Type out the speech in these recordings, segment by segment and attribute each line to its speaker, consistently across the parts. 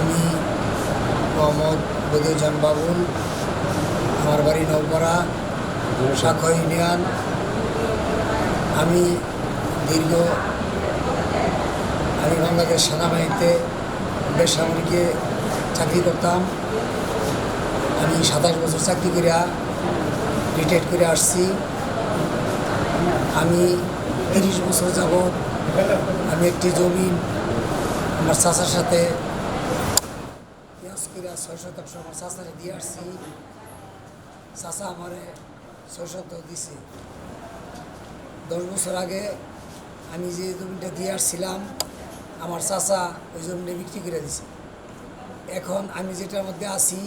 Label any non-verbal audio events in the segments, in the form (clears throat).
Speaker 1: আমি মোহাম্মদ বদিউজান বাবুল, আমার বাড়ি নৌপাড়া শাখা ইউনিয়ন। আমি দীর্ঘ আমি বাংলাদেশ সেনাবাহিনীতে বেসামরিকে চাকরি করতাম। আমি সাতাশ বছর চাকরি করে রিটায়ার করে আসছি। আমি তিরিশ বছর যাবৎ আমি একটি জমি আমার চাচার সাথে ছয় শতাংশ আমার চাচারে দিয়ে আসছি চাচা আমারে দিছে দশ বছর আগে আমি যে জমিটা দিয়ে আসছিলাম আমার চাচা ওই জমিটা বিক্রি করে দিছে এখন আমি যেটার মধ্যে আছি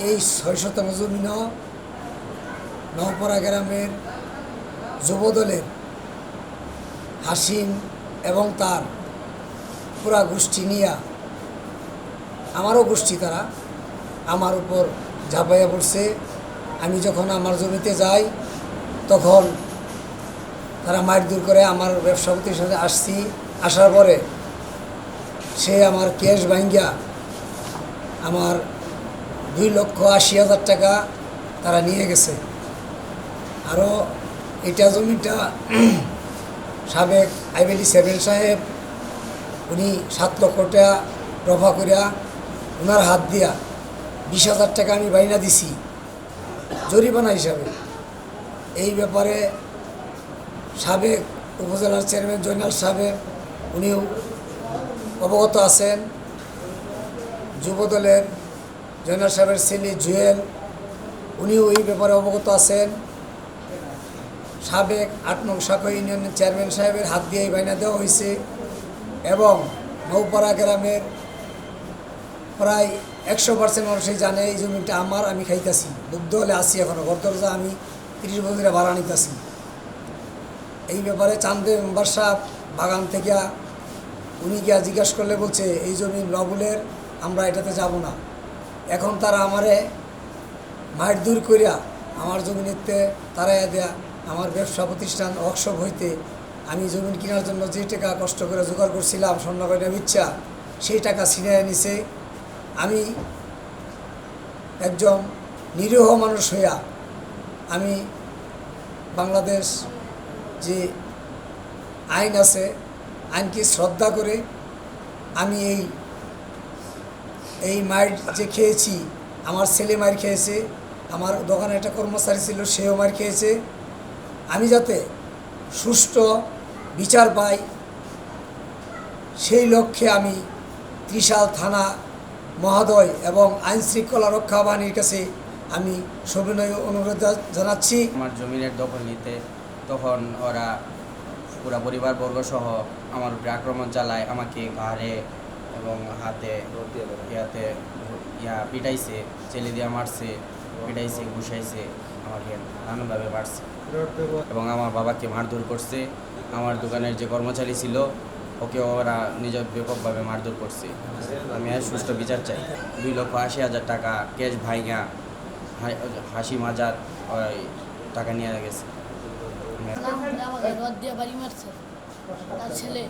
Speaker 1: এই ছয় শতাংশ জমিনও নওপাড়া গ্রামের যুবদলের হাসিম এবং তার পুরা গোষ্ঠী নিয়া আমারও গোষ্ঠী তারা। আমার উপর ঝাঁপাইয়া পড়ছে। আমি যখন আমার জমিতে যাই, তখন তারা মাইট দূর করে আমার ব্যবসাপতির সাথে আসছি। আসার পরে সে আমার ক্যাশ ভাঙ্গিয়া আমার দুই লক্ষ আশি হাজার টাকা তারা নিয়ে গেছে। আরও এটা জমিটা (clears throat) সাবেক আইবেলি সেভেন সাহেব, উনি সাত লক্ষ রফা করিয়া ওনার হাত দিয়া বিশ হাজার টাকা আমি বাইনা দিছি, জরিমানা হিসাবে। এই ব্যাপারে সাবেক উপজেলার চেয়ারম্যান জয়নাল সাহেব, উনিও অবগত আছেন। যুবদলের জয়নাল সাহেবের ছেলে জুয়েল, উনিও এই ব্যাপারে অবগত আছেন। সাবেক আট নং শাখা ইউনিয়নের চেয়ারম্যান সাহেবের হাত দিয়ে এই বাইনা দেওয়া হয়েছে এবং নৌপাড়া গ্রামের প্রায় একশো পার্সেন্ট মানুষই জানে, এই জমিটা আমার, আমি খাইতেছি। দুগ্ধ হলে আসি এখনও ঘর দরজা আমি তিরিশ বছরে ভাড়া নিতেছি। এই ব্যাপারে চান্দে মেম্বার সাহেব বাগান থেকে উনি গিয়া জিজ্ঞাসা করলে বলছে, এই জমি লবুলের আমরা এটাতে যাব না। এখন তারা আমারে মায়ের দূর করিয়া আমার জমিনেতে তারাইয়া দেয়া, আমার ব্যবসা প্রতিষ্ঠান ওয়ার্কশপ হইতে আমি জমিন কেনার জন্য যে টাকা কষ্ট করে জোগাড় করছিলাম স্বর্ণ কয়টা ইচ্ছা সেই টাকা ছিনিয়ে নিছে। আমি একজন নিরীহ মানুষ হইয়া আমি বাংলাদেশ যে আইন আছে, আইনকে শ্রদ্ধা করে আমি এই এই মায়ের যে খেয়েছি, আমার ছেলে মায়ের খেয়েছে, আমার দোকানে একটা কর্মচারী ছিল, সেও মার খেয়েছে। আমি যাতে সুষ্ঠু বিচার পাই, সেই লক্ষ্যে আমি ত্রিশাল থানা মহোদয় এবং আইন শৃঙ্খলা রক্ষা বাহিনীর কাছে আমি সবিনয় অনুরোধ জানাচ্ছি।
Speaker 2: আমার জমিনের দখল নিতে তখন ওরা পুরা পরিবারবর্গ সহ আমার উপরে আক্রমণ চালায় আমাকে ঘাড়ে এবং হাতে ইয়াতে ইয়া পিটাইছে ছেলে দিয়ে মারছে পিটাইছে ঘুষাইছে আমাকে নানানভাবে মারছে। এবং আমার বাবাকে মারধর করছে। আমার দোকানের যে কর্মচারী ছিল ওকে ওরা নিজের ব্যাপকভাবে মারধর করছে। আমি আর সুষ্ঠু বিচার চাই। দুই লক্ষ আশি হাজার টাকা ক্যাশ ভাইগা হাসি মাজার টাকা নিয়ে গেছে।
Speaker 3: ছেলে।